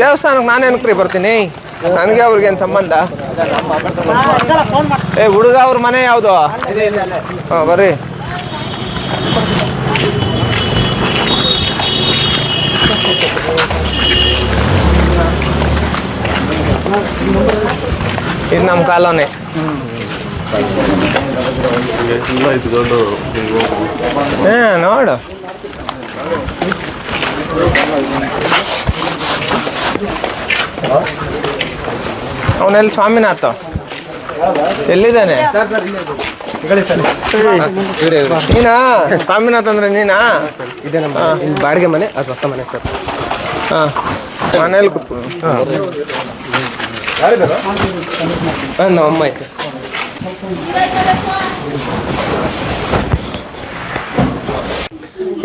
ದೇವಸ್ಥಾನಕ್ಕೆ ನಾನೇನಕ್ರಿ ಬರ್ತೀನಿ? ನನಗೆ ಅವ್ರಿಗೆ ಏನು ಸಂಬಂಧ? ಏ, ಹುಡುಗ ಅವ್ರ ಮನೆ ಯಾವುದು? ಹಾಂ, ಬರ್ರಿ. ಇದು ನಮ್ಮ ಕಾಲೋನಿ. ಹಾಂ, ನೋಡು. ಅವನೆಲ್ಲಿ ಸ್ವಾಮಿನಾಥ. ಎಲ್ಲಿದ್ದಾನೆ? ನೀನಾ? ಸ್ವಾಮಿನಾಥ್ ಅಂದ್ರೆ ನೀನಾ? ಇದೆ ನಮ್ಮ ಇಲ್ಲಿ ಬಾಡಿಗೆ ಮನೆ ಅದು ಹೊಸ ಮನೆ ಸರ್ ಹಾಂ. ಮನೇಲಿ ಕೂತ್ಕೊ. ಹಾಂ ನಮ್ಮ ಅಮ್ಮ ಐತೆ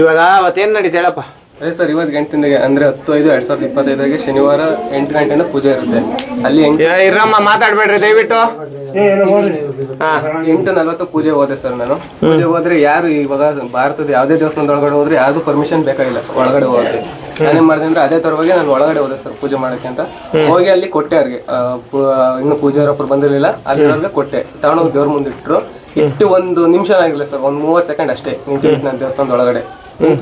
ಇವಾಗ ಅವತ್ತೇನು ನಡೀತು ಹೇಳಪ್ಪ? ಅದೇ ಸರ್ ಇವತ್ತು ಗಂಟೆಯಿಂದ ಅಂದ್ರೆ ಹತ್ತು ಐದು ಎರಡ್ ಸಾವಿರದ ಇಪ್ಪತ್ತೈದಾಗೆ ಶನಿವಾರ ಎಂಟು ಗಂಟೆಯಿಂದ ಪೂಜೆ ಇರುತ್ತೆ. ಅಲ್ಲಿ ಎಂಟು ಏ, ಇರಮ್ಮ ಮಾತಾಡ್ಬೇಡ್ರಿ ದಯವಿಟ್ಟು. ಹಾ. ಎಂಟು ನಲ್ವತ್ತು ಪೂಜೆ ಹೋದೆ ಸರ್ ನಾನು. ಪೂಜೆ ಹೋದ್ರೆ ಯಾರು ಇವಾಗ ಭಾರತದ ಯಾವುದೇ ದೇವಸ್ಥಾನದ ಒಳಗಡೆ ಹೋದ್ರೆ ಯಾವ್ದು ಪರ್ಮಿಷನ್ ಬೇಕಾಗಿಲ್ಲ ಒಳಗಡೆ ಹೋಗಿ ನಾನೇನ್ ಮಾಡಿದೆ ಅಂದ್ರೆ ಅದೇ ತರವಾಗಿ ನಾನು ಒಳಗಡೆ ಹೋದೆ ಸರ್ ಪೂಜೆ ಮಾಡಕ್ಕೆ ಅಂತ. ಹೋಗಿ ಅಲ್ಲಿ ಕೊಟ್ಟೆ ಅವ್ರಿಗೆ. ಆ, ಪೂ- ಇನ್ನು ಬಂದಿರಲಿಲ್ಲ. ಅಲ್ಲಿ ಕೊಟ್ಟೆ. ತಗೊಂಡೋಗಿ ದೇವ್ರ ಮುಂದೆ ಇಟ್ರು ಇಟ್ಟು ಒಂದು ನಿಮಿಷ ಆಗಿಲ್ಲ ಸರ್ ಒಂದ್ ಮೂವತ್ತು ಸೆಕೆಂಡ್ ಅಷ್ಟೇ ನಿಂತಿ ನಾನು ದೇವಸ್ಥಾನದ ಒಳಗಡೆ.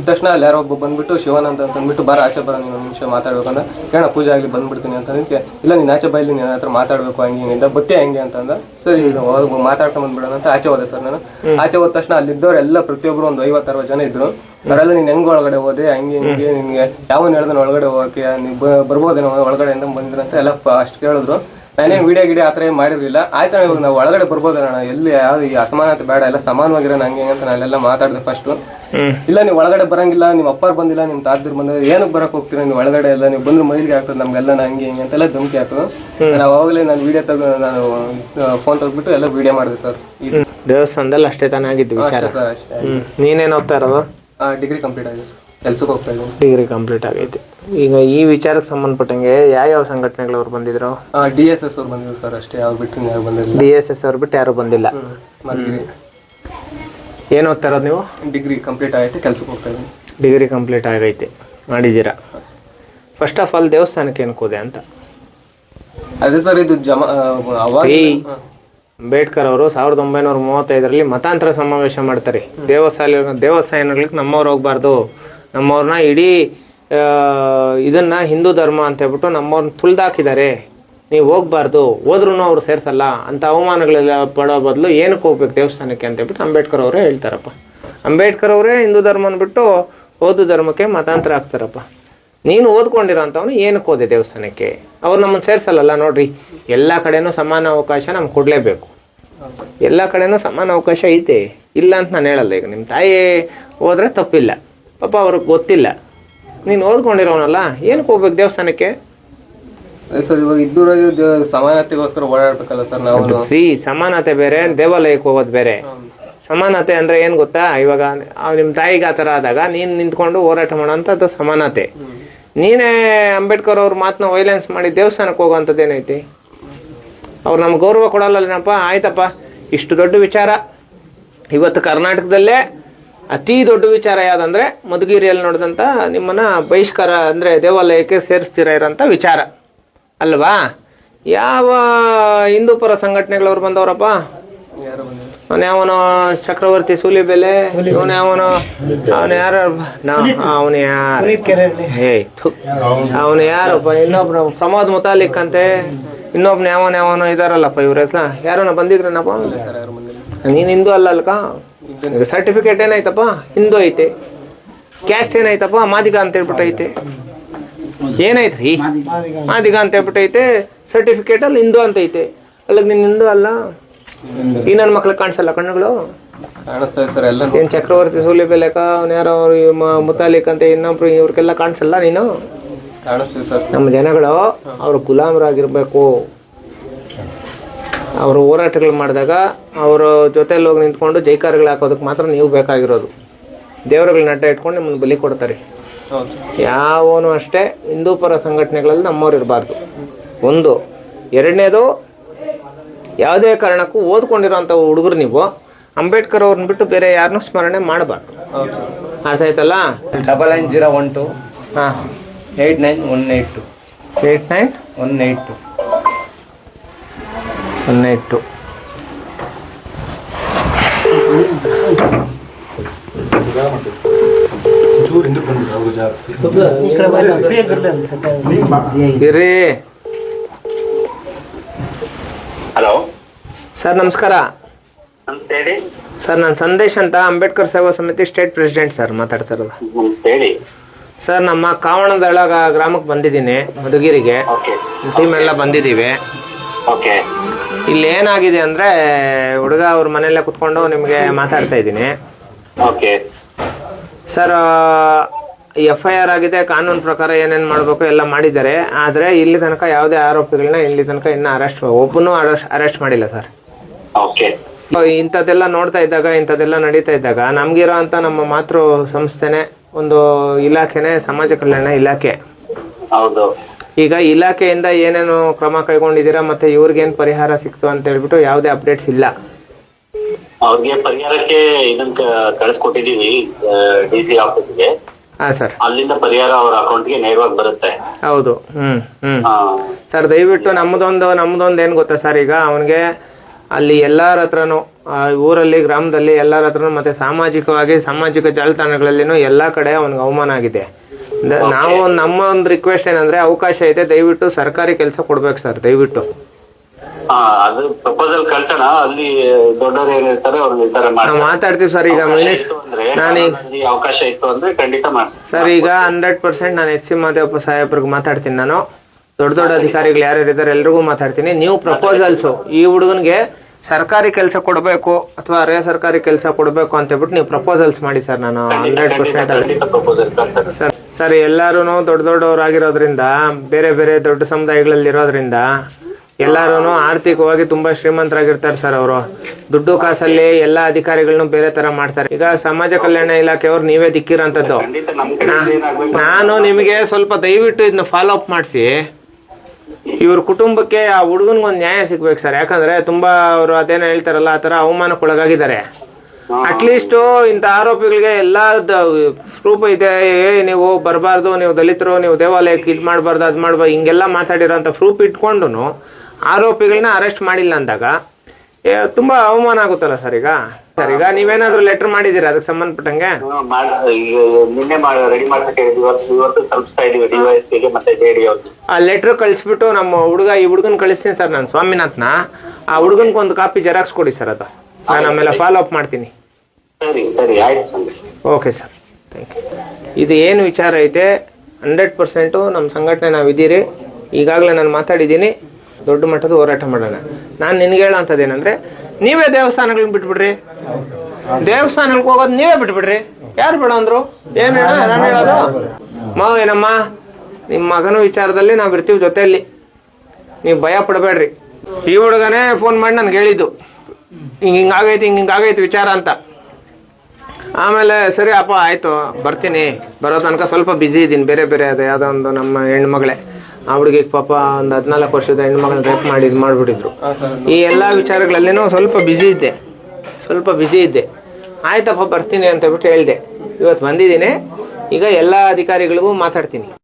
ತಕ್ಷಣ ಅಲ್ಲಿ ಯಾರೋ ಒಬ್ಬ ಬಂದ್ಬಿಟ್ಟು ಶಿವಾನಂದ ಅಂತ ಅಂದ್ಬಿಟ್ಟು ಬರ ಆಚೆ ಬರ ನೀನು ನಿಮಿಷ ಮಾತಾಡ್ಬೇಕಂದ್ರೆ ಕೇಳ ಪೂಜೆ ಆಗಲಿ ಬಂದ್ಬಿಡ್ತೀನಿ ಅಂತ ಅದಕ್ಕೆ ಇಲ್ಲ ನೀನು ಆಚೆ ಬೈಲಿ ನೀನು ಹತ್ರ ಮಾತಾಡ್ಬೇಕು ಹಂಗೆ ಹಿಂಗಿಂದ ಬತ್ತೆ ಹೆಂಗೆ ಅಂತಂದ ಸರಿ ಮಾತಾಡ್ಕೊಂಡ್ ಬಂದ್ಬಿಡೋಣ ಅಂತ ಆಚೆ ಹೋದೆ ಸರ್ ನಾನು. ಆಚೆ ಹೋದ ತಕ್ಷಣ ಅಲ್ಲಿದ್ದವರೆಲ್ಲ ಪ್ರತಿಯೊಬ್ಬರು ಒಂದು ಐವತ್ತು ಅರವತ್ತು ಜನ ಇದ್ರು. ಅವರೆಲ್ಲ ನೀನು ಹೆಂಗ್ ಒಳಗಡೆ ಹೋದೆ ಹಂಗೆ ಹಿಂಗೆ ನಿನ್ಗೆ ಯಾವನ್ ಹೇಳ್ದನ ಒಳಗಡೆ ಹೋಗಕ್ಕೆ ನೀವು ಬರ್ಬೋದೇನೋ ಒಳಗಡೆಯಿಂದ ಬಂದಿದ್ರ ಅಂತ ಎಲ್ಲ ಅಷ್ಟು ಕೇಳಿದ್ರು. ನಾನೇನ್ ವಿಡಿಯೋ ಗಿಡಿಯೋ ಆತರ ಏನ್ ಮಾಡಿರ್ಲಿಲ್ಲ. ಆಯ್ತಾ ಇವಾಗ ನಾವು ಒಳಗಡೆ ಬರ್ಬೋದಣ್ಣ ಎಲ್ಲಿ ಯಾವ ಈ ಅಸಮಾನತೆ ಬೇಡ ಎಲ್ಲ ಸಮಾನವಾಗಿರೋ ನಂಗೆ ಹಿಂಗೆ ಅಂತ ನಾನೆಲ್ಲ ಮಾತಾಡಿದೆ ಫಸ್ಟ್ ಇಲ್ಲ ನೀವು ಒಳಗಡೆ ಬರಂಗಿಲ್ಲ ನಿಮ್ಮ ಅಪ್ಪಾರ್ ಬಂದಿಲ್ಲ ನಿಮ್ ತಾತರ್ ಬಂದಿಲ್ಲ ಏನಕ್ಕೆ ಬರಕ್ ಹೋಗ್ತೀರಾ ನೀವು ಒಳಗಡೆ ಎಲ್ಲ? ನೀವು ಬಂದ್ರೆ ಮೈಲಿಗೆ ಹಾಕೋದು ನಮ್ಗೆಲ್ಲ ನಂಗೆ ಹಿಂಗೆ ಅಂತೆಲ್ಲ ಧಮಕಿ ಹಾಕೋದು ನಾವು ಅವಾಗಲೇ ನಾನು ವಿಡಿಯೋ ತೆಗೆದು ನಾನು ಫೋನ್ ತೆಗ್ದ್ಬಿಟ್ಟು ಎಲ್ಲ ವಿಡಿಯೋ ಮಾಡಿದೆ ಸರ್ ದೇವಸ್ಥಾನದಲ್ಲಿ ಅಷ್ಟೇ ತಾನೇ ಆಗಿದ್ವಿ ಅಷ್ಟೇ ಸರ್ ಅಷ್ಟೇ. ನೀನೇನು ಓದ್ತಾ ಇರೋದು? ಡಿಗ್ರಿ ಕಂಪ್ಲೀಟ್ ಆಗಿದೆ ಸರ್ ಕೆಲ್ಸಕ್ಕೆ ಹೋಗ್ತಾ ಇದ್ದೀನಿ ಡಿಗ್ರಿ ಕಂಪ್ಲೀಟ್ ಆಗೈತೆ. ಈಗ ಈ ವಿಚಾರಕ್ಕೆ ಸಂಬಂಧಪಟ್ಟಂಗೆ ಯಾವ್ಯಾವ ಸಂಘಟನೆಗಳವ್ರು ಬಂದಿದ್ರು? ಡಿ ಎಸ್ ಎಸ್ ಅವ್ರು ಬಂದಿದ್ರು ಸರ್ ಅಷ್ಟೇ ಅವ್ರು ಬಿಟ್ಟು ಯಾರು ಬಂದಿಲ್ಲ ಡಿ ಎಸ್ ಎಸ್ ಅವ್ರು ಬಿಟ್ಟು ಯಾರು ಬಂದಿಲ್ಲ. ಏನು ಓದ್ತಾ ಇರೋದು ನೀವು? ಡಿಗ್ರಿ ಕಂಪ್ಲೀಟ್ ಆಗೈತೆ ಕೆಲ್ಸಕ್ಕೆ ಹೋಗ್ತಾ ಇದ್ದೀನಿ ಡಿಗ್ರಿ ಕಂಪ್ಲೀಟ್ ಆಗೈತೆ ಮಾಡಿದ್ದೀರಾ? ಫಸ್ಟ್ ಆಫ್ ಆಲ್ ದೇವಸ್ಥಾನಕ್ಕೆ ಏನಕ್ಕೋದೆ ಅಂತ? ಅದೇ ಸರ್ ಇದು ಜಮಾ ಅವಾಗ ಅಂಬೇಡ್ಕರ್ ಅವರು ಸಾವಿರದ ಒಂಬೈನೂರ ಮೂವತ್ತೈದರಲ್ಲಿ ಮತಾಂತರ ಸಮಾವೇಶ ಮಾಡ್ತಾರೆ. ದೇವಸ್ಥಾನ ದೇವಸ್ಥಾನಗಳಿಗೆ ನಮ್ಮವ್ರು ಹೋಗ್ಬಾರ್ದು. ನಮ್ಮವ್ರನ್ನ ಇಡೀ ಇದನ್ನ ಹಿಂದೂ ಧರ್ಮ ಅಂತ ಹೇಳ್ಬಿಟ್ಟು ನಮ್ಮವ್ರನ್ನ ತುಳ್ದಾಕಿದ್ದಾರೆ. ನೀವು ಹೋಗ್ಬಾರ್ದು ಹೋದ್ರೂ ಅವ್ರು ಸೇರ್ಸಲ್ಲ, ಅಂತ ಅವಮಾನಗಳೆಲ್ಲ ಪಡೋ ಬದಲು ಏನಕ್ಕೆ ಹೋಗ್ಬೇಕು ದೇವಸ್ಥಾನಕ್ಕೆ ಅಂತ ಹೇಳ್ಬಿಟ್ಟು ಅಂಬೇಡ್ಕರ್ ಅವರೇ ಹೇಳ್ತಾರಪ್ಪ. ಅಂಬೇಡ್ಕರ್ ಅವರೇ ಹಿಂದೂ ಧರ್ಮ ಅಂದ್ಬಿಟ್ಟು ಓದು ಧರ್ಮಕ್ಕೆ ಮತಾಂತರ ಆಗ್ತಾರಪ್ಪ ನೀನು ಓದ್ಕೊಂಡಿರೋ ಅಂಥವ್ನು ಏನಕ್ಕೆ ಓದೆ ದೇವಸ್ಥಾನಕ್ಕೆ? ಅವ್ರು ನಮ್ಮನ್ನು ಸೇರ್ಸಲ್ಲಲ್ಲ ನೋಡ್ರಿ, ಎಲ್ಲ ಕಡೆನೂ ಸಮಾನ ಅವಕಾಶ ನಮ್ಗೆ ಕೊಡಲೇಬೇಕು. ಎಲ್ಲ ಕಡೆನೂ ಸಮಾನ ಅವಕಾಶ ಐತೆ. ಇಲ್ಲ ಅಂತ ನಾನು ಹೇಳಲ್ಲ ಈಗ ನಿಮ್ಮ ತಾಯಿ ಹೋದ್ರೆ ತಪ್ಪಿಲ್ಲ. ಪಾಪ ಅವ್ರಿಗೆ ಗೊತ್ತಿಲ್ಲ. ನೀನು ಓದ್ಕೊಂಡಿರೋನಲ್ಲ ಏನಕ್ಕೆ ಹೋಗ್ಬೇಕು ದೇವಸ್ಥಾನಕ್ಕೆ? ಸರ್ ಇವಾಗ ಇದ್ದೂರ ಸಮಾನತೆಗೋಸ್ಕರ ಓಡಾಡ್ಬೇಕಲ್ಲ ಸರ್ ನಾವು. ಸಿ ಸಮಾನತೆ ಬೇರೆ ದೇವಾಲಯಕ್ಕೆ ಹೋಗೋದು ಬೇರೆ. ಸಮಾನತೆ ಅಂದ್ರೆ ಏನು ಗೊತ್ತಾ? ಇವಾಗ ನಿಮ್ಮ ತಾಯಿಗೆ ಆ ಥರ ಆದಾಗ ನೀನು ನಿಂತ್ಕೊಂಡು ಹೋರಾಟ ಮಾಡೋಂಥದ್ದು ಸಮಾನತೆ. ನೀನೇ ಅಂಬೇಡ್ಕರ್ ಅವ್ರ ಮಾತನ್ನ ವೈಲೆನ್ಸ್ ಮಾಡಿ ದೇವಸ್ಥಾನಕ್ಕೆ ಹೋಗೋವಂಥದ್ದು ಏನೈತಿ? ಅವ್ರು ನಮ್ಗೆ ಗೌರವ ಕೊಡಲ್ಲಪ್ಪ ಆಯ್ತಪ್ಪ. ಇಷ್ಟು ದೊಡ್ಡ ವಿಚಾರ. ಇವತ್ತು ಕರ್ನಾಟಕದಲ್ಲೇ ಅತಿ ದೊಡ್ಡ ವಿಚಾರ ಯಾವ್ದಂದ್ರೆ ಮಧುಗಿರಿಯಲ್ಲಿ ನೋಡಿದಂತ ನಿಮ್ಮನ್ನ ಬಹಿಷ್ಕಾರ ಅಂದ್ರೆ ದೇವಾಲಯಕ್ಕೆ ಸೇರಿಸ್ತೀರ ಇರೋಂಥ ವಿಚಾರ. ಅಲ್ವಾ? ಯಾವ ಹಿಂದೂ ಪರ ಸಂಘಟನೆಗಳವ್ರು ಬಂದವರಪ್ಪ? ಅವನ ಯಾವನೋ ಚಕ್ರವರ್ತಿ ಸೂಲಿಬೆಲೆ? ಇವನ ಯಾವನೋ ಅವನ ಯಾರ? ಅವನ ಯಾರ? ಹೇ ಅವನು ಯಾರಪ್ಪ ಇನ್ನೊಬ್ರು ಪ್ರಮೋದ್ ಮುತಾಲಿಕ್ ಅಂತೆ. ಇನ್ನೊಬ್ನ ಯಾವನ ಯಾವನು ಇದಾರಲ್ಲಪ್ಪ ಇವ್ರ ಹೆಸ್ರ ಯಾರನ್ನ ಬಂದಿದ್ರನಪ್ಪ? ನೀನ್ ಹಿಂದೂ ಅಲ್ಲ ಅಲ್ಕ? ಸರ್ಟಿಫಿಕೇಟ್ ಏನಾಯ್ತಪ್ಪ? ಹಿಂದೂ ಐತೆ. ಕ್ಯಾಸ್ಟ್ ಏನಾಯ್ತಪ್ಪ? ಮಾದಿಗ ಅಂತ ಹೇಳ್ಬಿಟ್ಟು ಐತೆ. ಏನಾಯ್ತ್ರಿ ಮಾದಿಗ ಅಂತ ಹೇಳ್ಬಿಟ್ಟು ಐತೆ. ಸರ್ಟಿಫಿಕೇಟ್ ಅಲ್ಲಿ ಹಿಂದೂ ಅಂತ ಐತೆ. ಅಲ್ಲ ನೀನ್ ಹಿಂದೂ ಅಲ್ಲ? ಈ ನನ್ನ ಮಕ್ಳಿಗೆ ಕಾಣಿಸಲ್ಲ ಕಣ್ಣುಗಳು? ಏನ್ ಚಕ್ರವರ್ತಿ ಸೂಲಿ ಬೆಲೆಕ ಯಾರೋ ಮುತಾಲಿಕ್ ಅಂತ ಇನ್ನೊಬ್ರು ಇವ್ರಿಗೆಲ್ಲ ಕಾಣಿಸಲ್ಲ ನೀನು? ನಮ್ಮ ಜನಗಳು ಅವರು ಗುಲಾಮರಾಗಿರ್ಬೇಕು. ಅವರು ಹೋರಾಟಗಳು ಮಾಡಿದಾಗ ಅವರ ಜೊತೆಯಲ್ಲಿ ಹೋಗಿ ನಿಂತ್ಕೊಂಡು ಜೈಕಾರಗಳು ಹಾಕೋದಕ್ಕೆ ಮಾತ್ರ ನೀವು ಬೇಕಾಗಿರೋದು. ದೇವರುಗಳನ್ನ ಅಡ್ಡ ಇಟ್ಕೊಂಡು ನಿಮ್ಮನ್ನು ಬಲಿ ಕೊಡ್ತಾರೆ. ಹೌದು ಯಾವನು ಅಷ್ಟೇ ಹಿಂದೂ ಪರ ಸಂಘಟನೆಗಳಲ್ಲಿ ನಮ್ಮವ್ರು ಇರಬಾರ್ದು. ಒಂದು. ಎರಡನೇದು ಯಾವುದೇ ಕಾರಣಕ್ಕೂ ಓದ್ಕೊಂಡಿರೋಂಥ ಹುಡುಗರು ನೀವು. ಅಂಬೇಡ್ಕರ್ ಅವ್ರನ್ನ ಬಿಟ್ಟು ಬೇರೆ ಯಾರನ್ನೂ ಸ್ಮರಣೆ ಮಾಡಬಾರ್ದು. ಅರ್ಥ ಆಯ್ತಲ್ಲ? Double nine zero one two ಹಾಂ. Eight nine one eight two eight nine one eight two one ಇಟ್ಟು. ಹಲೋ. ಸರ್ ನಮಸ್ಕಾರ. ಸರ್ ನಾನು ಸಂದೇಶ್ ಅಂತ ಅಂಬೇಡ್ಕರ್ ಸೇವಾ ಸಮಿತಿ ಸ್ಟೇಟ್ ಪ್ರೆಸಿಡೆಂಟ್ ಸರ್ ಮಾತಾಡ್ತಾ ಇರೋದು ಸರ್ ನಮ್ಮ ಕಾವಣದಳ ಗ್ರಾಮಕ್ಕೆ ಬಂದಿದ್ದೀನಿ ಮಧುಗಿರಿಗೆ. ಟೀಮ್ ಎಲ್ಲ ಬಂದಿದ್ದೀವಿ. ಇಲ್ಲಿ ಏನಾಗಿದೆ ಅಂದ್ರೆ ಹುಡುಗ ಅವ್ರ ಮನೆಯಲ್ಲೇ ಕುತ್ಕೊಂಡು ನಿಮಗೆ ಮಾತಾಡ್ತಾ ಇದ್ದೀನಿ. Okay. Sir F I R ಆಗಿದೆ ಕಾನೂನು ಪ್ರಕಾರ ಏನೇನು ಮಾಡಬೇಕು ಎಲ್ಲ ಮಾಡಿದ್ದಾರೆ. ಆದರೆ ಇಲ್ಲಿ ತನಕ ಯಾವುದೇ ಆರೋಪಿಗಳನ್ನ ಇಲ್ಲಿ ತನಕ ಇನ್ನೂ ಅರೆಸ್ಟ್ ಒಬ್ಬನೂ ಅರೆಸ್ಟ್ ಮಾಡಿಲ್ಲ ಸರ್ ಓಕೆ. ಇಂಥದ್ದೆಲ್ಲ ನೋಡ್ತಾ ಇದ್ದಾಗ ಇಂಥದ್ದೆಲ್ಲ ನಡೀತಾ ಇದ್ದಾಗ ನಮ್ಗಿರೋ ಅಂತ ನಮ್ಮ ಮಾತೃ ಸಂಸ್ಥೆನೆ ಒಂದು ಇಲಾಖೆನೆ ಸಮಾಜ ಕಲ್ಯಾಣ ಇಲಾಖೆ. ಹೌದು. ಈಗ ಇಲಾಖೆಯಿಂದ ಏನೇನು ಕ್ರಮ ಕೈಗೊಂಡಿದ್ದೀರಾ ಮತ್ತೆ ಇವ್ರಿಗೇನು ಪರಿಹಾರ ಸಿಕ್ತು ಅಂತ ಹೇಳ್ಬಿಟ್ಟು ಯಾವುದೇ ಅಪ್ಡೇಟ್ಸ್ ಇಲ್ಲ? ಅವ್ರಿಗೆ ಪರಿಹಾರಕ್ಕೆ ಇದನ್ನ ಕಳಿಸ್ಕೊಟ್ಟಿದೀವಿ ಡಿ ಸಿ ಆಫೀಸ್ಗೆ. ಹಾ ಸರ್. ಅಲ್ಲಿಂದ ಪರಿಹಾರ ಅವ್ರ ಅಕೌಂಟ್ಗೆ ನೇರವಾಗಿ ಬರುತ್ತೆ. ಹೌದು ಹ್ಮ್ ಹ್ಮ್. ಸರ್ ದಯವಿಟ್ಟು ನಮ್ದೊಂದು ನಮ್ದೊಂದು ಏನ್ ಗೊತ್ತಾ ಸರ್ ಈಗ? ಅವನಿಗೆ ಅಲ್ಲಿ ಎಲ್ಲಾರ ಹತ್ರನು ಊರಲ್ಲಿ ಗ್ರಾಮದಲ್ಲಿ ಎಲ್ಲಾರ ಹತ್ರನು ಮತ್ತೆ ಸಾಮಾಜಿಕವಾಗಿ ಸಾಮಾಜಿಕ ಜಾಲತಾಣಗಳಲ್ಲಿನೂ ಎಲ್ಲಾ ಕಡೆ ಅವನಿಗೆ ಅವಮಾನ ಆಗಿದೆ. ನಾವು ನಮ್ಮ ಒಂದು ರಿಕ್ವೆಸ್ಟ್ ಏನಂದ್ರೆ ಅವಕಾಶ ಐತೆ ದಯವಿಟ್ಟು ಸರ್ಕಾರಿ ಕೆಲಸ ಕೊಡ್ಬೇಕು ಸರ್ ದಯವಿಟ್ಟು. ಅದು ಪ್ರಪೋಸಲ್ ಕಳ್ಸೋಣ ಅಲ್ಲಿ ದೊಡ್ಡವರು ಏನಿರ್ತಾರೆ ಅವ್ರು ನಿರ್ಧಾರ ನಾವು ಮಾಡ್ತಾರೆ. ಮಾತಾಡ್ತೀವಿ ಸರ್ ಈಗ ಅವಕಾಶ ಇತ್ತು ಅಂದ್ರೆ ಅವಕಾಶ ಇತ್ತು ಅಂದ್ರೆ ಖಂಡಿತ ಮಾಡ್ತೀನಿ. ಸರ್ ಈಗ ಹಂಡ್ರೆಡ್ ಪರ್ಸೆಂಟ್ ನಾನು ಎಸ್ ಸಿ ಮಾದೇವಪ್ಪ ಸಾಹೇಬ್ರಿಗೆ ಮಾತಾಡ್ತೀನಿ ನಾನು. ದೊಡ್ಡ ದೊಡ್ಡ ಅಧಿಕಾರಿಗಳು ಯಾರ್ಯಾರು ಇದ್ದಾರೆ ಎಲ್ರಿಗೂ ಮಾತಾಡ್ತೀನಿ. ನೀವು ಪ್ರಪೋಸಲ್ಸು ಈ ಹುಡುಗನಿಗೆ ಸರ್ಕಾರಿ ಕೆಲಸ ಕೊಡಬೇಕು ಅಥವಾ ಅರೆ ಸರ್ಕಾರಿ ಕೆಲಸ ಕೊಡಬೇಕು ಅಂತ ಹೇಳ್ಬಿಟ್ಟು ನೀವು ಪ್ರಪೋಸಲ್ಸ್ ಮಾಡಿ ಸರ್ ನಾನು ಹಂಡ್ರೆಡ್ ಪರ್ಸೆಂಟ್ ಖಂಡಿತ ಪ್ರಪೋಸಲ್ ಕಳ್ತಾರೆ ಸರ್ ಸರ್ ಎಲ್ಲರೂ ದೊಡ್ಡ ದೊಡ್ಡವರಾಗಿರೋದ್ರಿಂದ, ಬೇರೆ ಬೇರೆ ದೊಡ್ಡ ಸಮುದಾಯಗಳಲ್ಲಿ ಇರೋದ್ರಿಂದ ಎಲ್ಲರೂ ಆರ್ಥಿಕವಾಗಿ ತುಂಬಾ ಶ್ರೀಮಂತರಾಗಿರ್ತಾರೆ ಸರ್ ಅವರು. ದುಡ್ಡು ಕಾಸಲ್ಲಿ ಎಲ್ಲ ಅಧಿಕಾರಿಗಳನ್ನು ಬೇರೆ ತರ ಮಾಡ್ತಾರೆ. ಈಗ ಸಮಾಜ ಕಲ್ಯಾಣ ಇಲಾಖೆಯವ್ರು ನೀವೇ ದಿಕ್ಕಿರೋಂಥದ್ದು. ನಾನು ನಿಮಗೆ ಸ್ವಲ್ಪ ದಯವಿಟ್ಟು ಇದನ್ನ ಫಾಲೋ ಅಪ್ ಮಾಡಿಸಿ. ಇವ್ರ ಕುಟುಂಬಕ್ಕೆ ಆ ಹುಡುಗನ್ಗೊಂದು ನ್ಯಾಯ ಸಿಗ್ಬೇಕು ಸರ್. ಯಾಕಂದ್ರೆ ತುಂಬಾ ಅವರು ಅದೇನೋ ಹೇಳ್ತಾರಲ್ಲ, ಆ ಥರ ಅವಮಾನಕ್ಕೊಳಗಾಗಿದ್ದಾರೆ. ಅಟ್ಲೀಸ್ಟು ಇಂಥ ಆರೋಪಿಗಳಿಗೆ ಎಲ್ಲ ಪ್ರೂಫ್ ಇದೆ. ಏ ನೀವು ಬರಬಾರ್ದು ನೀವು ದಲಿತರು ನೀವು ದೇವಾಲಯಕ್ಕೆ ಇದು ಮಾಡಬಾರ್ದು ಅದು ಮಾಡಬಾರ್ದು ಹಿಂಗೆಲ್ಲ ಅಂತ ಪ್ರೂಫ್ ಇಟ್ಕೊಂಡು ಆರೋಪಿಗಳನ್ನ ಅರೆಸ್ಟ್ ಮಾಡಿಲ್ಲ ಅಂದಾಗ ತುಂಬಾ ಅವಮಾನ ಆಗುತ್ತಲ್ಲ ಸರ್ ಈಗ? ಸರ್ ಈಗ ನೀವೇನಾದ್ರೂ ಲೆಟರ್ ಮಾಡಿದ್ದೀರಾ ಅದಕ್ಕೆ ಸಂಬಂಧಪಟ್ಟಂಗೆ? ನಿನ್ನೆ ರೆಡಿ. ಇವತ್ತು ಮತ್ತೆ ಆ ಲೆಟರ್ ಕಳಿಸ್ಬಿಟ್ಟು ನಮ್ಮ ಹುಡುಗ ಈ ಹುಡುಗನ್ ಕಳಿಸ್ತೀನಿ ಸರ್ ನಾನು ಸ್ವಾಮಿನಾಥ್ನ. ಆ ಹುಡುಗನ್ಗೆ ಒಂದು ಕಾಪಿ ಜೆರಾಕ್ಸ್ ಕೊಡಿ ಸರ್ ಅದು. ನಾನು ಆಮೇಲೆ ಫಾಲೋ ಅಪ್ ಮಾಡ್ತೀನಿ. ಸರಿ ಸರಿ ಆಯ್ತು ಓಕೆ ಸರ್ ಥ್ಯಾಂಕ್ ಯು ಇದು ಏನು ವಿಚಾರ ಐತೆ? ಹಂಡ್ರೆಡ್ ಪರ್ಸೆಂಟು ನಮ್ಮ ಸಂಘಟನೆ ನಾವು ಇದ್ದೀರಿ. ಈಗಾಗಲೇ ನಾನು ಮಾತಾಡಿದ್ದೀನಿ. ದೊಡ್ಡ ಮಟ್ಟದ ಹೋರಾಟ ಮಾಡೋಣ. ನಾನು ನಿನ್ಗೆ ಹೇಳೋಂಥದ್ದು ಏನಂದರೆ ನೀವೇ ದೇವಸ್ಥಾನಗಳನ್ನ ಬಿಟ್ಬಿಡ್ರಿ. ದೇವಸ್ಥಾನಕ್ಕೆ ಹೋಗೋದು ನೀವೇ ಬಿಟ್ಬಿಡ್ರಿ. ಯಾರು ಬೇಡ ಅಂದ್ರು? ಏನು ಹೇಳ ನಾನು ಹೇಳೋದು? ಮಾವ ಏನಮ್ಮ? ನಿಮ್ಮ ಮಗನ ವಿಚಾರದಲ್ಲಿ ನಾವು ಇರ್ತೀವಿ ಜೊತೆಯಲ್ಲಿ. ನೀವು ಭಯ ಪಡಬೇಡ್ರಿ. ಈ ಹುಡುಗನೇ ಫೋನ್ ಮಾಡಿ ನನಗೆ ಹೇಳಿದ್ದು. ಹಿಂಗೆ ಹಿಂಗಾಗೈತಿ ಹಿಂಗೆ ಹಿಂಗಾಗೈತಿ ವಿಚಾರ ಅಂತ. ಆಮೇಲೆ ಸರಿ ಅಪ್ಪ ಆಯ್ತು ಬರ್ತೀನಿ. ಬರೋ ತನಕ ಸ್ವಲ್ಪ ಬ್ಯುಸಿ ಇದ್ದೀನಿ ಬೇರೆ ಬೇರೆ ಅದೇ ಯಾವುದೋ ಒಂದು ನಮ್ಮ ಹೆಣ್ಮಗಳೇ. ಆ ಹುಡುಗಿಗೆ ಪಾಪ ಒಂದು ಹದಿನಾಲ್ಕು ವರ್ಷದ ಹೆಣ್ಮಗಳನ್ನ ರೇಪ್ ಮಾಡಿ ಇದು ಮಾಡಿಬಿಟ್ಟಿದ್ರು. ಈ ಎಲ್ಲ ವಿಚಾರಗಳಲ್ಲಿನೂ ಸ್ವಲ್ಪ ಬ್ಯುಸಿ ಇದ್ದೆ. ಸ್ವಲ್ಪ ಬ್ಯುಸಿ ಇದ್ದೆ. ಆಯ್ತಪ್ಪ ಬರ್ತೀನಿ ಅಂತ ಹೇಳ್ಬಿಟ್ಟು ಹೇಳಿದೆ. ಇವತ್ತು ಬಂದಿದ್ದೀನಿ. ಈಗ ಎಲ್ಲ ಅಧಿಕಾರಿಗಳಿಗೂ ಮಾತಾಡ್ತೀನಿ.